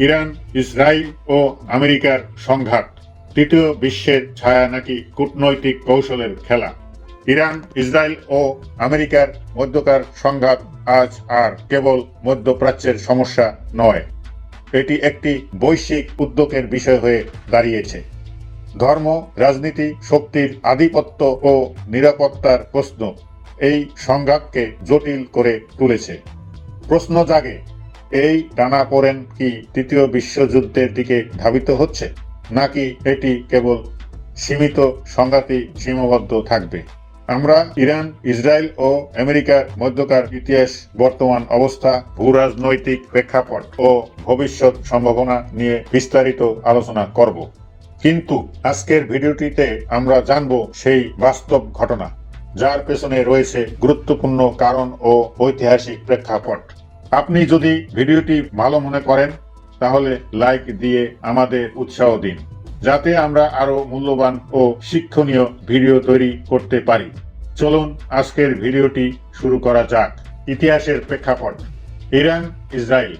Iran Israel ও আমেরিকার সংঘাত। তৃতীয় বিশ্বের ছায়া নাকি কূটনৈতিক কৌশলের খেলা। ইরান ইসরায়েল ও আমেরিকার মধ্যকার সংঘাত আজ আর কেবল মধ্যপ্রাচ্যের সমস্যা নয়। এটি একটি বৈশ্বিক উদ্যোগের বিষয় হয়ে দাঁড়িয়েছে। ধর্ম, রাজনীতি, শক্তির আধিপত্য ও নিরাপত্তার প্রশ্ন এই সংঘাতকে জটিল করে তুলেছে। প্রশ্ন জাগে এই টানা পড়েন কি তৃতীয় বিশ্বযুদ্ধের দিকে ধাবিত হচ্ছে? নাকি এটি কেবল সীমিত সংঘাতে সীমাবদ্ধ থাকবে? আমরা ইরান, ইসরায়েল ও আমেরিকার মধ্যকার ইতিহাস, বর্তমান অবস্থা, ভূরাজনৈতিক প্রেক্ষাপট ও ভবিষ্যৎ সম্ভাবনা নিয়ে বিস্তারিত আলোচনা করব। কিন্তু আজকের ভিডিওটিতে আমরা জানব সেই বাস্তব ঘটনা, যার পেছনে রয়েছে গুরুত্বপূর্ণ কারণ ও ঐতিহাসিক প্রেক্ষাপট। আপনি যদি ভিডিওটি ভালো মনে করেন, তাহলে লাইক দিয়ে আমাদের উৎসাহ দিন, যাতে আমরা আরও মূল্যবান ও শিক্ষণীয় ভিডিও তৈরি করতে পারি। চলুন আজকের ভিডিওটি শুরু করা যাক। ইতিহাসের প্রেক্ষাপট। Iran, Israel.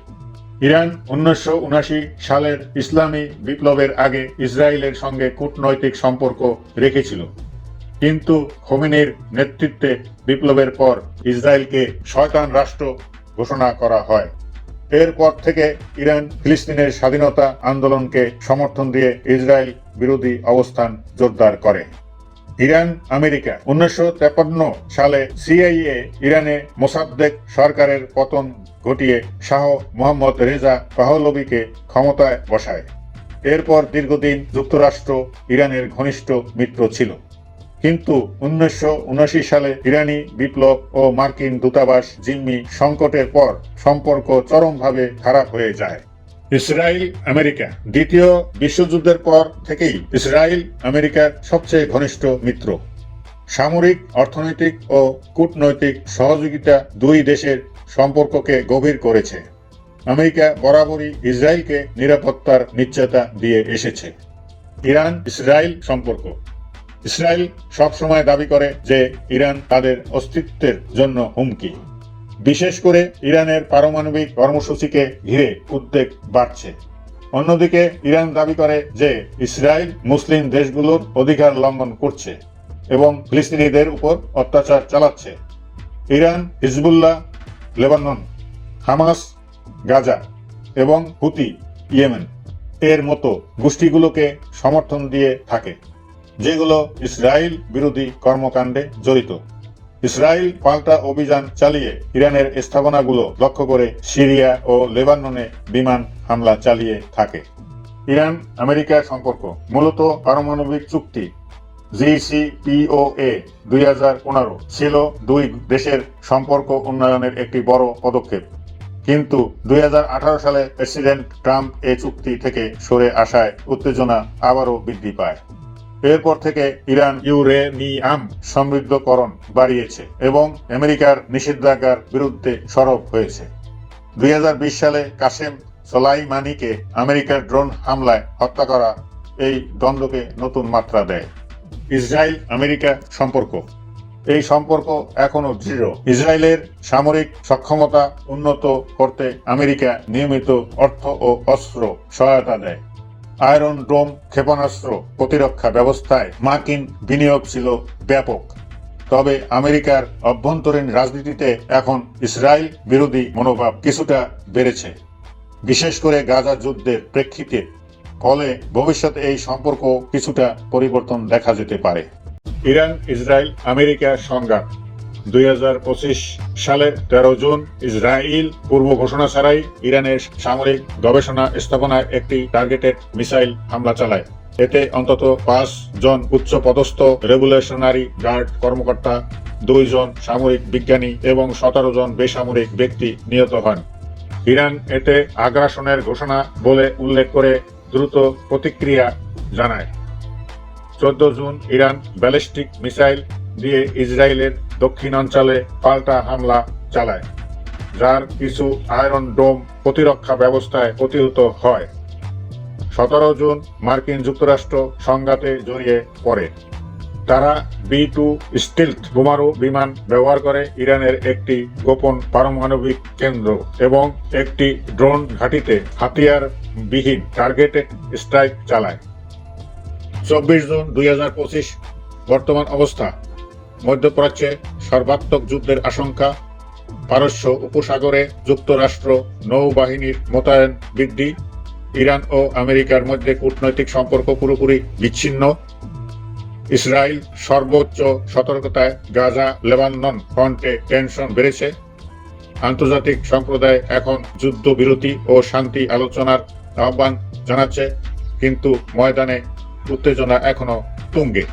ইরান উনিশশো উনআশি সালের ইসলামী বিপ্লবের আগে ইসরায়েলের সঙ্গে কূটনৈতিক সম্পর্ক রেখেছিল। কিন্তু খোমেনির নেতৃত্বে বিপ্লবের পর ইসরায়েলকে শয়তান রাষ্ট্র ঘোষণা করা হয়। এরপর থেকে ইরান, ফিলিস্তিনের স্বাধীনতা আন্দোলনকে সমর্থন দিয়ে ইসরায়েল বিরোধী অবস্থান জোরদার করে। ইরান, আমেরিকা উনিশশো সালে সিআইএ ইরানে মোসাদ্দেক সরকারের পতন ঘটিয়ে শাহ মোহাম্মদ রেজা পাহলবিকে ক্ষমতায় বসায়। এরপর দীর্ঘদিন যুক্তরাষ্ট্র ইরানের ঘনিষ্ঠ মিত্র ছিল। কিন্তু উনিশশো সালে ইরানি বিপ্লব ও মার্কিন দূতাবাস জিম্মি সংকটের পর সম্পর্ক চরমভাবে খারাপ হয়ে যায়। ইসরায়েল, আমেরিকা দ্বিতীয় বিশ্বযুদ্ধের পর থেকেই ইসরায়েল, আমেরিকার সবচেয়ে ঘনিষ্ঠ মিত্র। সামরিক, অর্থনৈতিক ও কূটনৈতিক সহযোগিতা দুই দেশের সম্পর্ককে গভীর করেছে। আমেরিকা বরাবরই ইসরায়েলকে নিরাপত্তার নিশ্চয়তা দিয়ে এসেছে। ইরান ইসরায়েল সম্পর্ক ইসরায়েল সবসময় দাবি করে যে ইরান তাদের অস্তিত্বের জন্য হুমকি। বিশেষ করে ইরানের পারমাণবিক কর্মসূচিকে ঘিরে উদ্বেগ বাড়ছে। অন্যদিকে ইরান দাবি করে যে ইসরায়েল মুসলিম দেশগুলোর অধিকার লঙ্ঘন করছে এবং ফিলিস্তিনিদের উপর অত্যাচার চালাচ্ছে। Iran, Hezbollah, Lebanon, Hamas, Gaza এবং হুতি, ইয়েমেন এর মতো গোষ্ঠীগুলোকে সমর্থন দিয়ে থাকে। যেগুলো ইসরায়েল বিরোধী কর্মকাণ্ডে জড়িত। ইসরায়েল পাল্টা অভিযান চালিয়ে ইরানের স্থাপনাগুলো লক্ষ্য করে সিরিয়া ও লেবাননে বিমান হামলা চালিয়ে থাকে। ইরান আমেরিকার সম্পর্ক, মূলত পারমাণবিক চুক্তি। জিসিপিওএ দুই হাজার পনেরো ছিল দুই দেশের সম্পর্ক উন্নয়নের একটি বড় পদক্ষেপ। কিন্তু দুই হাজার আঠারো সালে প্রেসিডেন্ট ট্রাম্প এ চুক্তি থেকে সরে আসায় উত্তেজনা আবারও বৃদ্ধি পায়। এরপর থেকে ইরান ইউরেনিয়াম সমৃদ্ধকরণ বাড়িয়েছে এবং আমেরিকার নিষেধাজ্ঞার বিরুদ্ধে সরব হয়েছে। দুই হাজার বিশ সালে কাসেম সোলাইমানিকে আমেরিকার ড্রোন হামলায় হত্যা করা এই দ্বন্দ্বকে নতুন মাত্রা দেয়। ইসরায়েল আমেরিকা সম্পর্ক। এই সম্পর্ক এখনও দৃঢ়। ইসরায়েলের সামরিক সক্ষমতা উন্নত করতে আমেরিকা নিয়মিত অর্থ ও অস্ত্র সহায়তা দেয়। আয়রন ডোম ক্ষেপণাস্ত্র প্রতিরক্ষা ব্যবস্থায় মার্কিন বিনিয়োগ ছিল ব্যাপক। তবে আমেরিকার অভ্যন্তরীণ রাজনীতিতে এখন ইসরায়েল বিরোধী মনোভাব কিছুটা বেড়েছে। বিশেষ করে গাজা যুদ্ধের প্রেক্ষিতে, ফলে ভবিষ্যতে এই সম্পর্ক কিছুটা পরিবর্তন দেখা যেতে পারে। ইরান ইসরায়েল আমেরিকা সংঘাত দুই সালের তেরো জুন ইসরায়েল পূর্ব ঘোষণা ছাড়াই ইরানের সামরিক গবেষণা স্থাপনায় একটি টার্গেটেড মিসাইল হামলা চালায়। এতে অন্তত পাঁচ জন উচ্চ পদস্থ রেগুলেশনারি গার্ড কর্মকর্তা দুইজন সামরিক বিজ্ঞানী এবং সতেরো জন বেসামরিক ব্যক্তি নিহত হন। ইরান এতে আগ্রাসনের ঘোষণা বলে উল্লেখ করে দ্রুত প্রতিক্রিয়া জানায়। চোদ্দ জুন ইরান ব্যালিস্টিক মিসাইল দিয়ে ইসরায়েলের দক্ষিণাঞ্চলে পাল্টা হামলা চালায়, যার কিছু আয়রন ডোম প্রতিরক্ষা ব্যবস্থায় প্রতিহত হয়। সতেরো জুন মার্কিন যুক্তরাষ্ট্র সংঘাতে জড়িয়ে পড়ে। তারা বি টু স্টিলথ বোমারু বিমান ব্যবহার করে ইরানের একটি গোপন পারমাণবিক কেন্দ্র এবং একটি ড্রোন ঘাঁটিতে হাতিয়ার বিহীন টার্গেটেড স্ট্রাইক চালায়। চব্বিশ জুন দুই হাজার পঁচিশ বর্তমান অবস্থা। মধ্যপ্রাচ্যে সর্বাত্মক যুদ্ধের আশঙ্কা, পারস্য উপসাগরে যুক্তরাষ্ট্র নৌবাহিনীর মোতায়েন বৃদ্ধি, ইরান ও আমেরিকার মধ্যে কূটনৈতিক সম্পর্ক পুরোপুরি বিচ্ছিন্ন, ইসরায়েল সর্বোচ্চ সতর্কতায় গাজা লেবানন ফ্রন্টে টেনশন বেড়েছে, আন্তর্জাতিক সম্প্রদায় এখন যুদ্ধবিরতি ও শান্তি আলোচনার আহ্বান জানাচ্ছে, কিন্তু ময়দানে উত্তেজনা এখনও তুঙ্গে।